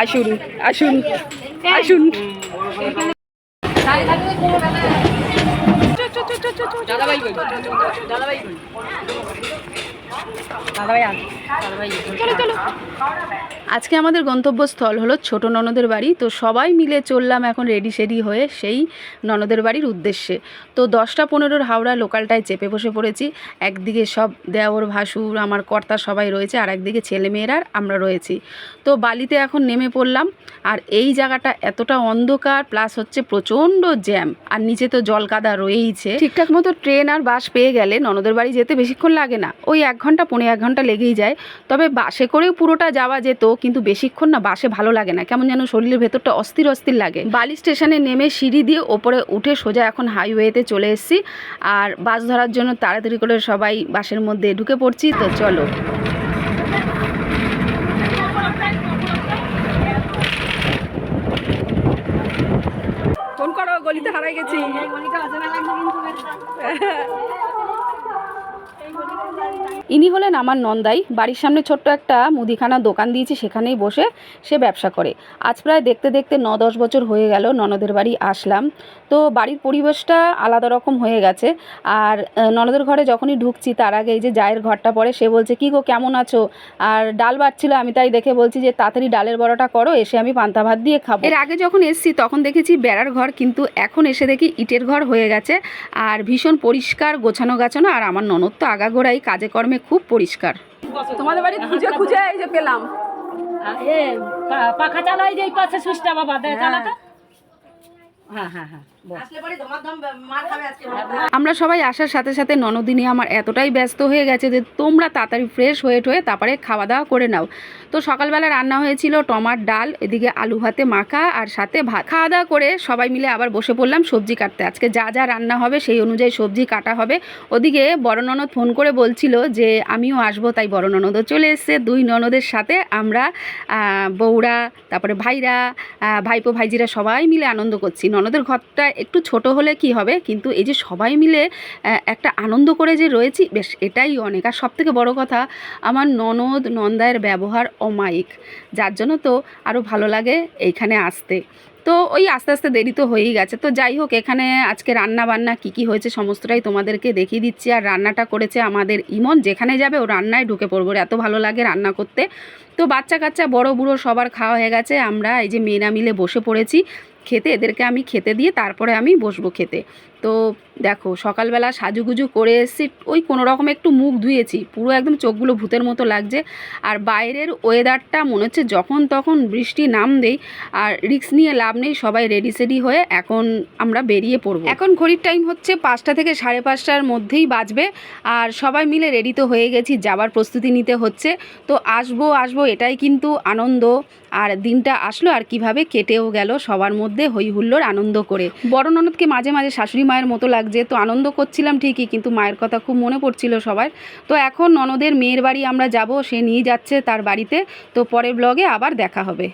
আসুন আসুন আসুন। আজকে আমাদের গন্তব্যস্থল হলো ছোট ননদের বাড়ি তো সবাই মিলে চললাম এখন রেডি সেডি হয়ে সেই ননদের বাড়ির উদ্দেশ্যে। তো দশটা পনেরোর হাওড়া লোকালটায় চেপে বসে পড়েছি। একদিকে সব দেওর ভাসুর আমার কর্তা সবাই রয়েছে আর একদিকে ছেলেমেয়েরা আমরা রয়েছি। তো বালিতে এখন নেমে পড়লাম আর এই জায়গাটা এতটা অন্ধকার প্লাস হচ্ছে প্রচণ্ড জ্যাম আর নিচে তো জল কাদা রয়েইছে ঠিকঠাক মতো ট্রেন আর বাস পেয়ে গেলে ননদের বাড়ি যেতে বেশিক্ষণ লাগে না। ওই এক ঘণ্টা, পৌনে এক ঘণ্টা লেগেই যায়। তবে বাসে করেও পুরোটা যাওয়া যেত, কিন্তু বেশিক্ষণ না বাসে ভালো লাগে না। কেমন যেন শরীরের ভেতরটা অস্থির অস্থির লাগে। বালি স্টেশনে নেমে সিঁড়ি দিয়ে ওপরে উঠে সোজা এখন হাইওয়েতে চলে এসেছি। আর বাস ধরার জন্য তাড়াতাড়ি করে সবাই বাসের মধ্যে ঢুকে পড়ছি। তো চলো ফোন করো গলিতে হারাই গেছি। ইনি হলেন আমার নন্দাই। বাড়ির সামনে ছোট্ট একটা মুদিখানা দোকান দিয়েছি, সেখানেই বসে সে ব্যবসা করে। আজ প্রায় দেখতে দেখতে ন দশ বছর হয়ে গেল, ননদের বাড়ি আসলাম। তো বাড়ির পরিবেশটা আলাদা রকম হয়ে গেছে। আর ননদের ঘরে যখনই ঢুকছি, তার আগে এই যে জায়ের ঘরটা পড়ে, সে বলছে, কি গো, কেমন আছো? আর ডাল বাড়ছিল আমি তাই দেখে বলছি যে, তাড়াতাড়ি ডালের বড়াটা করো, এসে আমি পান্তা ভাত দিয়ে খাব। এর আগে যখন এসেছি, তখন দেখেছি বেড়ার ঘর, কিন্তু এখন এসে দেখি ইটের ঘর হয়ে গেছে। আর ভীষণ পরিষ্কার গোছানো গাছানো আর আমার ননদ তো আগাগোড়াই কাজে কর্মে খুব পরিষ্কার তোমাদের বাড়ি খুঁজে খুঁজে এই যে পেলাম এ পাখা পাখা চালাই যে এই পাশে সুইচটা বাবা দেয় চালাটা বল। আমরা সবাই আসার সাথে সাথে ননদিনী আমার এতটাই ব্যস্ত হয়ে গেছে যে তোমরা তাড়াতাড়ি ফ্রেশ হয়ে টয়ে তারপরে খাওয়া দাওয়া করে নাও। তো সকালবেলা রান্না হয়েছিল টমাট ডাল এদিকে আলু ভাতে মাখা আর সাথে ভাত। খাওয়া দাওয়া করে সবাই মিলে আবার বসে পড়লাম সবজি কাটতে। আজকে যা যা রান্না হবে সেই অনুযায়ী সবজি কাটা হবে। ওদিকে বড় ননদ ফোন করে বলছিল যে আমিও আসব। তাই বড় ননদও চলে এসছে। দুই ননদের সাথে আমরা বউরা তারপরে ভাইরা ভাইপো ভাইজিরা সবাই মিলে আনন্দ করছি। ননদের ঘরটা একটু ছোট হলে কি হবে? কিন্তু এই যে সবাই মিলে একটা আনন্দ করে যে রয়েছি, বেশ এটাই অনেক। আর সবথেকে বড় কথা, আমার ননদ নন্দায়ের ব্যবহার অমায়িক। যার জন্য তো আরও ভালো লাগে এইখানে আসতে। তো ওই আস্তে আস্তে দেরি তো হয়েই গেছে। তো যাই হোক, এখানে আজকে রান্না বান্না কী কী হয়েছে সমস্তটাই তোমাদেরকে দেখিয়ে দিচ্ছি। আর রান্নাটা করেছে আমাদের ইমন। যেখানে যাবে ও রান্নায় ঢুকে পড়ব। এত ভালো লাগে রান্না করতে। তো বাচ্চা কাচ্চা বড় বুড়ো সবার খাওয়া হয়ে গেছে। আমরা এই যে মেয়েরা মিলে বসে পড়েছি। খেতে, এদেরকে আমি খেতে দিয়ে তারপরে আমি বসবো খেতে। তো দেখো, সকালবেলা সাজুগুজু করে এসেছি, ওই কোনো রকম একটু মুখ ধুয়েছি, পুরো একদম চোখগুলো ভূতের মতো লাগছে। আর বাইরের ওয়েদারটা মনে হচ্ছে যখন তখন বৃষ্টি নাম দেই আর রিক্স নিয়ে লাভ নেই, সবাই রেডি সেডি হয়ে এখন আমরা বেরিয়ে পড়ব। এখন ঘড়ির টাইম হচ্ছে পাঁচটা থেকে সাড়ে পাঁচটার মধ্যেই বাজবে, আর সবাই মিলে রেডি তো হয়ে গেছি, যাবার প্রস্তুতি নিতে হচ্ছে। তো আসব আসব, এটাই কিন্তু আনন্দ। আর দিনটা আসলো, আর কীভাবে কেটেও গেল, সবার মধ্যে হই হুল্লোর আনন্দ করে। বড় ননদকে মাঝে মাঝে শাশুড়ি মায়ের মতো লাগছে। তো আনন্দ করছিলাম ঠিকই, কিন্তু মায়ের কথা খুব মনে পড়ছিল সবার। তো এখন ননদের মেয়ের বাড়ি আমরা যাব, সে নিয়ে যাচ্ছে তার বাড়িতে। তো পরের ব্লগে আবার দেখা হবে।